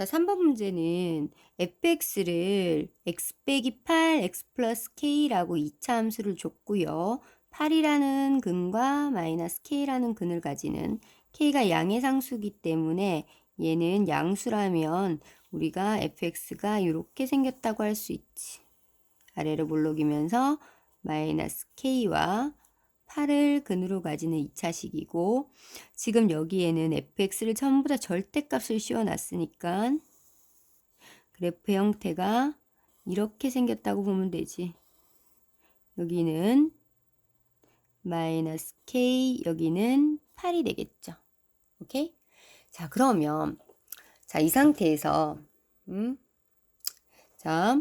자, 3번 문제는 fx를 x 빼기 8, x 플러스 k라고 2차 함수를 줬고요. 8이라는 근과 마이너스 k라는 근을 가지는 k가 양의 상수기 때문에 얘는 양수라면 우리가 fx가 이렇게 생겼다고 할 수 있지. 아래로 몰록이면서 마이너스 k와 8을 근으로 가지는 2차식이고 지금 여기에는 fx를 전부 다 절대값을 씌워놨으니까 그래프 형태가 이렇게 생겼다고 보면 되지. 여기는 마이너스 k, 여기는 8이 되겠죠. 오케이? 자, 그러면 자, 이 상태에서 음? 자,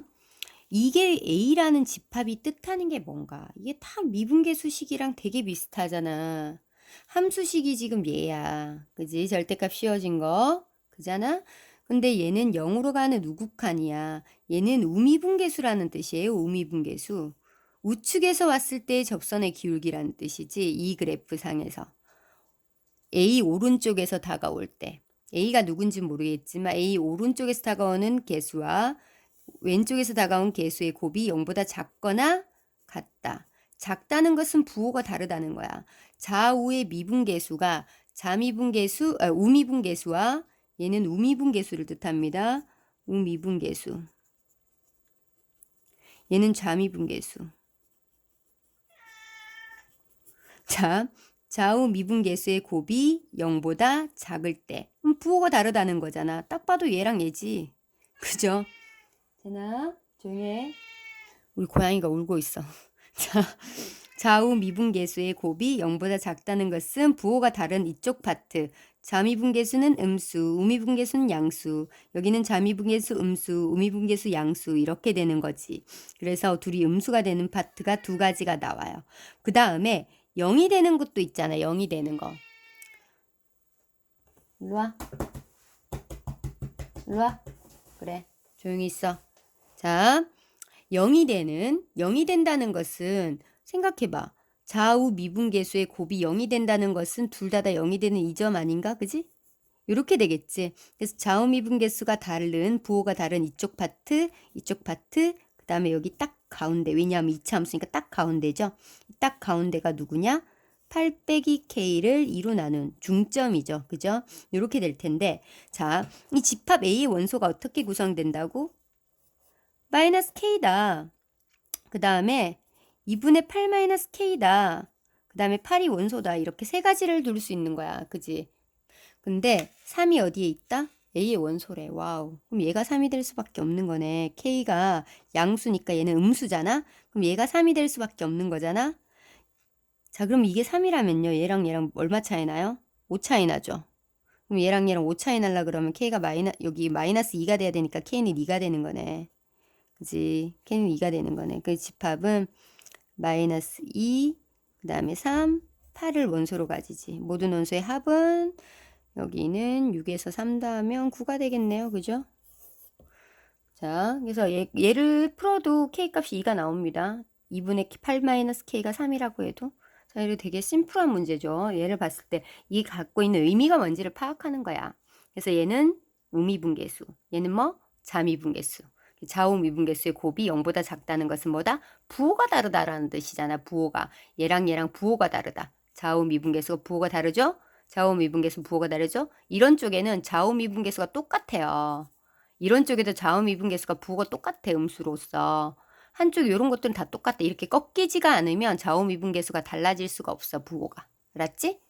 이게 A라는 집합이 뜻하는 게 뭔가? 이게 다 미분계 수식이랑 되게 비슷하잖아. 함수식이 지금 얘야. 그지? 절대값 씌워진 거. 그잖아? 근데 얘는 0으로 가는 우극한이야. 얘는 우미분계수라는 뜻이에요. 우미분계수. 우측에서 왔을 때 접선의 기울기라는 뜻이지. 이 그래프 상에서. A 오른쪽에서 다가올 때. A가 누군지 모르겠지만 A 오른쪽에서 다가오는 개수와 왼쪽에서 다가온 개수의 곱이 0보다 작거나 같다. 작다는 것은 부호가 다르다는 거야. 좌우의 미분계수가 자미분계수, 아, 우미분계수와 얘는 우미분계수를 뜻합니다. 우미분계수. 얘는 좌미분계수. 자, 좌우 미분계수의 곱이 0보다 작을 때. 음, 부호가 다르다는 거잖아. 딱 봐도 얘랑 얘지. 그죠? 되나? 조용히 해. 우리 고양이가 울고 있어. 자, 좌우 미분계수의 곱이 0보다 작다는 것은 부호가 다른 이쪽 파트. 자미분계수는 음수, 우미분계수는 양수. 여기는 자미분계수 음수, 우미분계수 양수 이렇게 되는 거지. 그래서 둘이 음수가 되는 파트가 두 가지가 나와요. 그 다음에 0이 되는 것도 있잖아. 0이 되는 거. 일로 와. 일로 와. 그래. 조용히 있어. 자, 0이 되는, 0이 된다는 것은 생각해 봐. 좌우 미분계수의 곱이 0이 된다는 것은 둘 다 다 0이 되는 이 점 아닌가? 그지? 이렇게 되겠지. 그래서 좌우 미분계수가 다른, 부호가 다른 이쪽 파트, 이쪽 파트, 그 다음에 여기 딱 가운데. 왜냐하면 2차 함수니까 딱 가운데죠. 딱 가운데가 누구냐? 8 빼기 K를 2로 나눈 중점이죠. 그죠? 이렇게 될 텐데. 자, 이 집합 A의 원소가 어떻게 구성된다고? 마이너스 K다. 그 다음에 2분의 8 마이너스 K다. 그 다음에 8이 원소다. 이렇게 세 가지를 둘 수 있는 거야. 그지? 근데 3이 어디에 있다? A의 원소래. 와우. 그럼 얘가 3이 될 수밖에 없는 거네. K가 양수니까 얘는 음수잖아? 그럼 얘가 3이 될 수밖에 없는 거잖아? 자, 그럼 이게 3이라면요. 얘랑 얘랑 얼마 차이 나요? 5 차이 나죠. 그럼 얘랑 얘랑 5 차이 날라 그러면 K가 마이너, 여기 마이너스 2가 돼야 되니까 K는 2가 되는 거네. 그지? K는 2가 되는 거네. 그 집합은 마이너스 2, 그 다음에 3, 8을 원소로 가지지. 모든 원소의 합은 여기는 6에서 3 더하면 9가 되겠네요. 그죠? 자, 그래서 얘, 얘를 풀어도 K 값이 2가 나옵니다. 2분의 8 마이너스 K가 3이라고 해도. 자, 이거 되게 심플한 문제죠. 얘를 봤을 때 이 갖고 있는 의미가 뭔지를 파악하는 거야. 그래서 얘는 우미분계수. 얘는 뭐? 자미분계수. 좌우 미분계수의 곱이 0보다 작다는 것은 뭐다? 부호가 다르다라는 뜻이잖아. 부호가. 얘랑 얘랑 부호가 다르다. 좌우 미분계수가 부호가 다르죠? 좌우 미분계수 부호가 다르죠? 이런 쪽에는 좌우 미분계수가 똑같아요. 이런 쪽에도 좌우 미분계수가 부호가 똑같아. 음수로서. 한쪽 이런 것들은 다 똑같다. 이렇게 꺾이지가 않으면 좌우 미분계수가 달라질 수가 없어. 부호가. 알았지?